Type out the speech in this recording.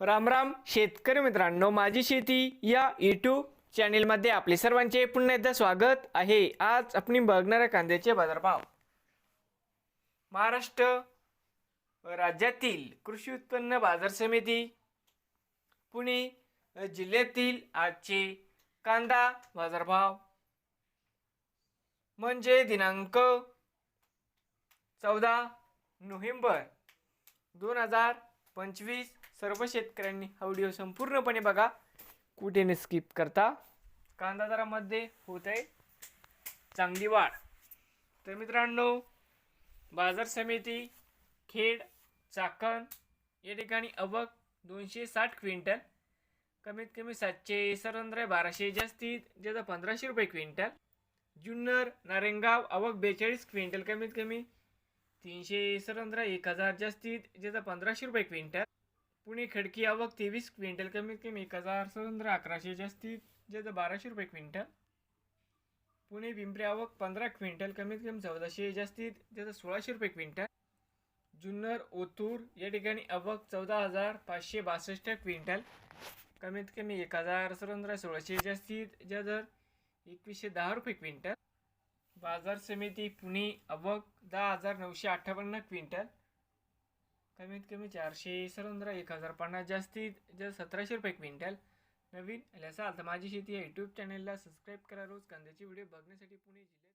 राम राम शेतकरी मित्रांनो माझी शेती या यूट्यूब चॅनेलमध्ये आपले सर्वांचे पुन्हा एकदा स्वागत आहे. आज आपण बघणाऱ्या कांद्याचे बाजारभाव. महाराष्ट्र राज्यातील कृषी उत्पन्न बाजार समिती पुणे जिल्ह्यातील आजचे कांदा बाजारभाव. म्हणजे दिनांक चौदा नोव्हेंबर दोन हजार पंचवीस सर्व शेतकऱ्यांनी हा व्हिडिओ संपूर्णपणे बघा. कुठे न स्किप करता? कांदा दरामध्ये होत आहे चांगली वाढ. तर मित्रांनो बाजार समिती खेड चाकण या ठिकाणी अवक दोनशे साठ क्विंटल कमीत कमी सातशे सरंद्र बाराशे जास्तीत ज्याचा पंधराशे रुपये क्विंटल. जुन्नर नारेंगाव अवक बेचाळीस क्विंटल कमीत कमी तीनशे सरंद्रा एक हजार जास्तीत ज्याचा पंधराशे रुपये क्विंटल. पुणे खडकी आवक तेवीस क्विंटल कमीत कमी एक हजार सरंद्रा अकराशे जास्तीत ज्याचं बाराशे रुपये क्विंटल. पुणे पिंपरी आवक पंधरा क्विंटल कमीत कमी चौदाशे जास्तीत ज्याचं सोळाशे रुपये क्विंटल. जुन्नर ओतूर या ठिकाणी आवक चौदा हजार पाचशे बासष्ट क्विंटल. कमीत कमी एक हजार सरंद्रा सोळाशे जास्तीत ज्या दर एकवीसशे दहा रुपये क्विंटल. बाजार समिती पुणे अवक दहा हजार नऊशे अठ्ठावन्न क्विंटल. कमीत कमी चारशे सरंद्रा एक हजार पन्नास जास्तीत जास्त सतराशे रुपये क्विंटल. नवीन आले असाल तर माझी शेती या यूट्यूब चॅनलला सबस्क्राईब करा. रोज कांद्याचे व्हिडिओ बघण्यासाठी पुणे जिल्ह्यात